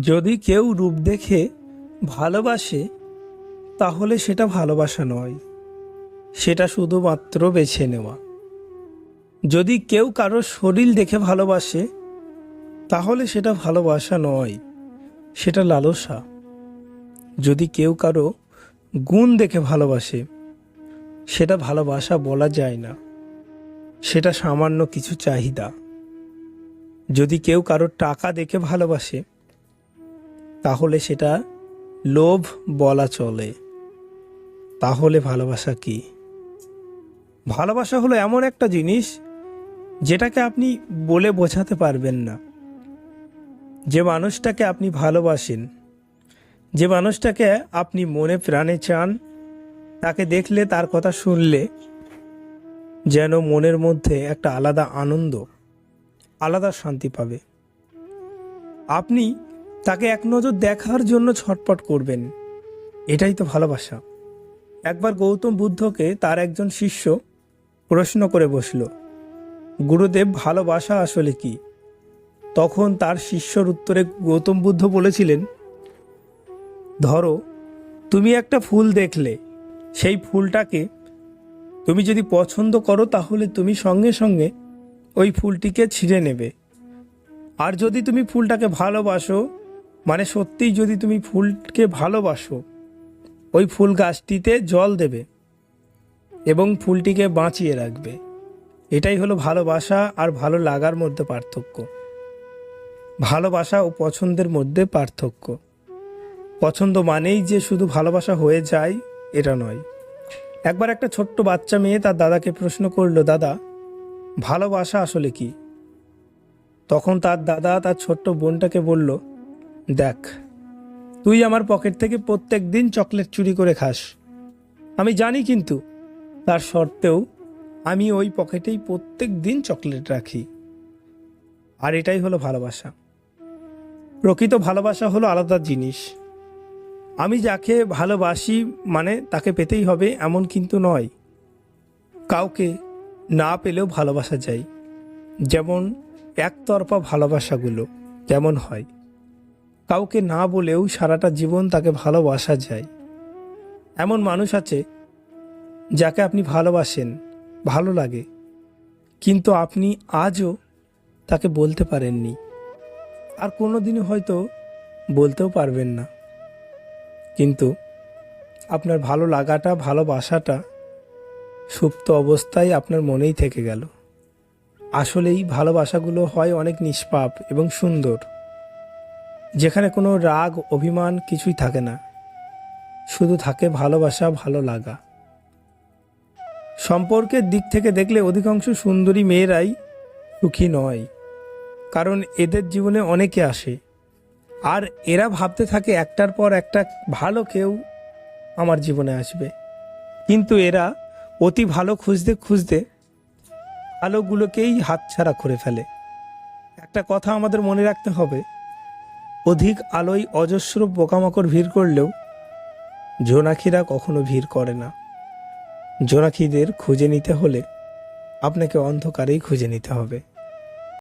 যদি কেউ রূপ দেখে ভালোবাসে, তাহলে সেটা ভালোবাসা নয়। সেটা শুধুমাত্র বেছে নেওয়া। যদি কেউ কারোর শরীর দেখে ভালোবাসে, তাহলে সেটা ভালোবাসা নয়, সেটা লালসা। যদি কেউ কারও গুণ দেখে ভালোবাসে, সেটা ভালোবাসা বলা যায় না, সেটা সামান্য কিছু চাহিদা। যদি কেউ কারও টাকা দেখে ভালোবাসে তাহলে সেটা লোভ বলা চলে। তাহলে ভালোবাসা কি? ভালোবাসা হলো এমন একটা জিনিস যেটাকে আপনি বলে বোঝাতে পারবেন না। যে মানুষটাকে আপনি ভালোবাসেন, যে মানুষটাকে আপনি মনে প্রাণে চান, তাকে দেখলে, তার কথা শুনলে যেন মনের মধ্যে একটা আলাদা আনন্দ, আলাদা শান্তি পাবে। আপনি তাকে এক নজর দেখার জন্য ছটপট করবেন। এটাই তো ভালোবাসা। একবার গৌতম বুদ্ধকে তার একজন শিষ্য প্রশ্ন করে বসল, গুরুদেব, ভালোবাসা আসলে কি? তখন তার শিষ্যর উত্তরে গৌতম বুদ্ধ বলেছিলেন, ধরো, তুমি একটা ফুল দেখলে, সেই ফুলটাকে তুমি যদি পছন্দ করো, তাহলে তুমি সঙ্গে সঙ্গে ওই ফুলটিকে ছিঁড়ে নেবে। আর যদি তুমি ফুলটাকে ভালোবাসো মানে সত্যিই যদি তুমি ফুলকে ভালোবাসো, ওই ফুল গাছটিতে জল দেবে এবং ফুলটিকে বাঁচিয়ে রাখবে। এটাই হলো ভালোবাসা আর ভালো লাগার মধ্যে পার্থক্য। ভালোবাসা ও পছন্দের মধ্যে পার্থক্য। পছন্দ মানেই যে শুধু ভালোবাসা হয়ে যায়, এটা নয়। একবার একটা ছোট্ট বাচ্চা মেয়ে তার দাদাকে প্রশ্ন করল, দাদা, ভালোবাসা আসলে কি? তখন তার দাদা তার ছোট্ট বোনটাকে বলল দেখ, তুই আমার পকেট থেকে প্রত্যেক দিন চকলেট চুরি করে খাস। আমি জানি কিন্তু, তার সত্ত্বেও আমি ওই পকেটেই প্রত্যেক দিন চকলেট রাখি। আর এটাই হলো ভালোবাসা। প্রকৃত ভালোবাসা হলো আলাদা জিনিস। আমি যাকে ভালোবাসি মানে তাকে পেতেই হবে এমন কিন্তু নয়। কাউকে না পেলেও ভালোবাসা যায়। যেমন একতরফা ভালোবাসাগুলো কেমন হয়? কাউকে না বলেও সারাটা জীবন তাকে ভালোবাসা যায়। এমন মানুষ আছে যাকে আপনি ভালোবাসেন, ভালো লাগে। কিন্তু আপনি আজও তাকে বলতে পারেননি। আর কোনো দিনও হয়তো বলতেও পারবেন না। কিন্তু আপনার ভালো লাগাটা, ভালোবাসাটা সুপ্ত অবস্থায় আপনার মনেই থেকে গেল। আসলেই ভালোবাসাগুলো হয় অনেক নিষ্পাপ এবং সুন্দর। যেখানে কোনো রাগ, অভিমান কিছুই থাকে না। শুধু থাকে ভালোবাসা, ভালো লাগা। সম্পর্কের দিক থেকে দেখলে অধিকাংশ সুন্দরী মেয়েরাই সুখী নয়, কারণ এদের জীবনে অনেকে আসে। আর এরা ভাবতে থাকে একটার পর একটা ভালো কেউ আমার জীবনে আসবে। কিন্তু এরা অতি ভালো খুঁজতে খুঁজতে ভালোগুলোকেই হাতছাড়া করে ফেলে। একটা কথা আমাদের মনে রাখতে হবে অধিক আলোয় অজস্র পোকামাকড় ভিড় করলেও জোনাকিরা কখনো ভিড় করে না। জোনাকিদের খুঁজে নিতে হলে আপনাকে অন্ধকারেই খুঁজে নিতে হবে।